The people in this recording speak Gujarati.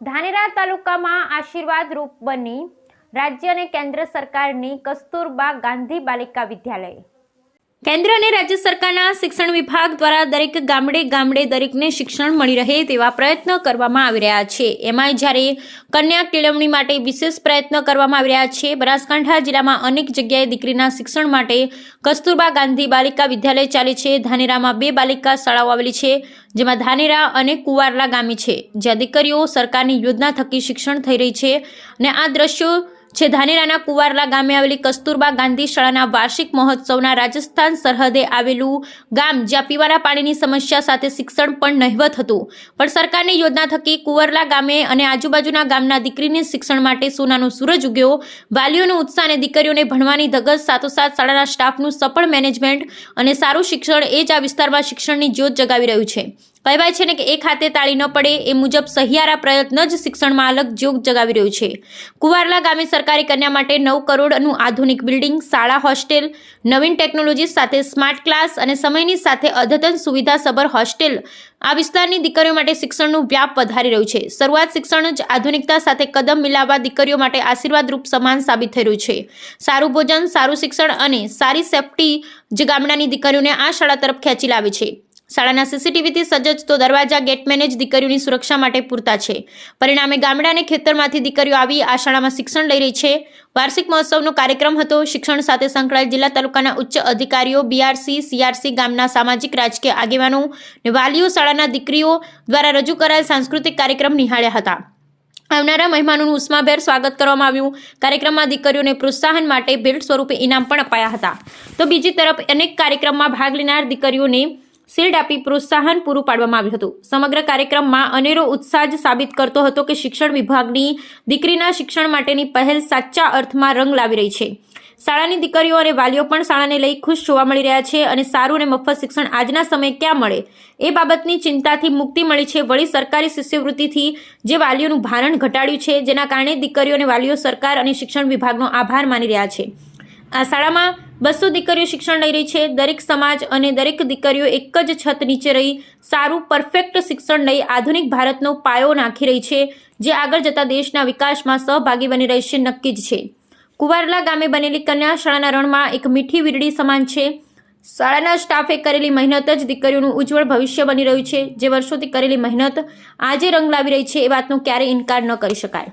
ધાનેરા તાલુકામાં આશીર્વાદ રૂપ બની રાજ્ય અને કેન્દ્ર સરકારની કસ્તુરબા ગાંધી બાલિકા વિદ્યાલય. કેન્દ્ર અને રાજ્ય સરકારના શિક્ષણ વિભાગ દ્વારા દરેક ગામડે ગામડે દરેકને શિક્ષણ મળી રહે તેવા પ્રયત્ન કરવામાં આવી રહ્યા છે. એમાં જ્યારે કન્યા કેળવણી માટે વિશેષ પ્રયત્ન કરવામાં આવી રહ્યા છે, બનાસકાંઠા જિલ્લામાં અનેક જગ્યાએ દીકરીના શિક્ષણ માટે કસ્તુરબા ગાંધી બાલિકા વિદ્યાલય ચાલે છે. ધાનેરામાં બે બાલિકા શાળાઓ આવેલી છે, જેમાં ધાનેરા અને કુવારલા ગામે છે, જ્યાં દીકરીઓ સરકારની યોજના થકી શિક્ષણ થઈ રહી છે અને આ દ્રશ્યો છે ધાનેરાના કુવારલા ગામે આવેલી કસ્તુરબા ગાંધી શાળાના વાર્ષિક મહોત્સવના રાજસ્થાન સરહદે આવેલું ગામ જ્યાં પીવાના પાણીની સમસ્યા સાથે શિક્ષણ પણ નહિવત હતું. પણ સરકારની યોજના થકી કુવરલા ગામે અને આજુબાજુના ગામના દીકરીને શિક્ષણ માટે સોનાનો સૂરજ ઉગ્યો. વાલીઓનો ઉત્સાહ અને દીકરીઓને ભણવાની ધગસ સાથોસાથ શાળાના સ્ટાફનું સફળ મેનેજમેન્ટ અને સારું શિક્ષણ એ જ આ વિસ્તારમાં શિક્ષણની જ્યોત જગાવી રહ્યું છે. કહેવાય છે ને કે એક હાથે તાળી ન પડે એ મુજબ સહિયારા પ્રયત્ન જ શિક્ષણમાં અલગ જોગ જગાવી રહ્યું છે. કુવારલા ગામે સરકારી કન્યા માટે નવ કરોડનું આધુનિક બિલ્ડિંગ, શાળા, હોસ્ટેલ, નવીન ટેકનોલોજી સાથે સ્માર્ટ ક્લાસ અને સમયની સાથે અદ્યતન સુવિધાસભર હોસ્ટેલ આ વિસ્તારની દીકરીઓ માટે શિક્ષણનું વ્યાપ વધારી રહ્યું છે. શરૂઆત શિક્ષણ જ આધુનિકતા સાથે કદમ મિલાવવા દીકરીઓ માટે આશીર્વાદરૂપ સમાન સાબિત થઈ રહ્યું છે. સારું ભોજન, સારું શિક્ષણ અને સારી સેફટી જે ગામડાની દીકરીઓને આ શાળા તરફ ખેંચી લાવે છે. શાળાના સીસીટીવીથી સજ્જ તો દરવાજા, ગેટમેન જ દીકરીઓની સુરક્ષા માટે પૂરતા છે. પરિણામે ગામડા અને ખેતરમાંથી દીકરીઓ આવી આ શાળામાં શિક્ષણ લઈ રહી છે. વાર્ષિક મહોત્સવનો કાર્યક્રમ હતો. શિક્ષણ સાથે સંકળાયેલ જિલ્લા તાલુકાના ઉચ્ચ અધિકારીઓ બીઆરસી સીઆરસી ગામના સામાજિક રાજકીય આગેવાનો અને વાલીઓ શાળાના દીકરીઓ દ્વારા રજૂ કરાયેલ સાંસ્કૃતિક કાર્યક્રમ નિહાળ્યા હતા. આવનારા મહેમાનોનું ઉષ્માભેર સ્વાગત કરવામાં આવ્યું. કાર્યક્રમમાં દીકરીઓને પ્રોત્સાહન માટે ભેટ સ્વરૂપે ઇનામ પણ અપાયા હતા. તો બીજી તરફ અનેક કાર્યક્રમમાં ભાગ લેનાર દીકરીઓને શિલ્ડ આપી પ્રોત્સાહન પૂરું પાડવામાં આવ્યું હતું. સમગ્ર કાર્યક્રમમાં અનેરો ઉત્સાહ જ સાબિત કરતો હતો કે શિક્ષણ વિભાગની દીકરીના શિક્ષણ માટેની પહેલ સાચા અર્થમાં રંગ લાવી રહી છે. શાળાની દીકરીઓ અને વાલીઓ પણ શાળાને લઈ ખુશ જોવા મળી રહ્યા છે અને સારું અને મફત શિક્ષણ આજના સમયે ક્યાં મળે? એ બાબતની ચિંતાથી મુક્તિ મળી છે વળી સરકારી શિષ્યવૃત્તિથી જે વાલીઓનું ભારણ ઘટાડ્યું છે, જેના કારણે દીકરીઓ અને વાલીઓ સરકાર અને શિક્ષણ વિભાગનો આભાર માની રહ્યા છે. આ શાળામાં બસો દીકરીઓ શિક્ષણ લઈ રહી છે. દરેક સમાજ અને દરેક દીકરીઓ એક જ છત નીચે રહી સારું પરફેક્ટ શિક્ષણ લઈ આધુનિક ભારતનો પાયો નાખી રહી છે, જે આગળ જતા દેશના વિકાસમાં સહભાગી બની રહેશે નક્કી જ છે. કુવારલા ગામે બનેલી કન્યા શાળાના રણમાં એક મીઠી વીરડી સમાન છે. શાળાના સ્ટાફે કરેલી મહેનત જ દીકરીઓનું ઉજ્જવળ ભવિષ્ય બની રહ્યું છે. જે વર્ષોથી કરેલી મહેનત આજે રંગ લાવી રહી છે એ વાતનો ક્યારેય ઇનકાર ન કરી શકાય.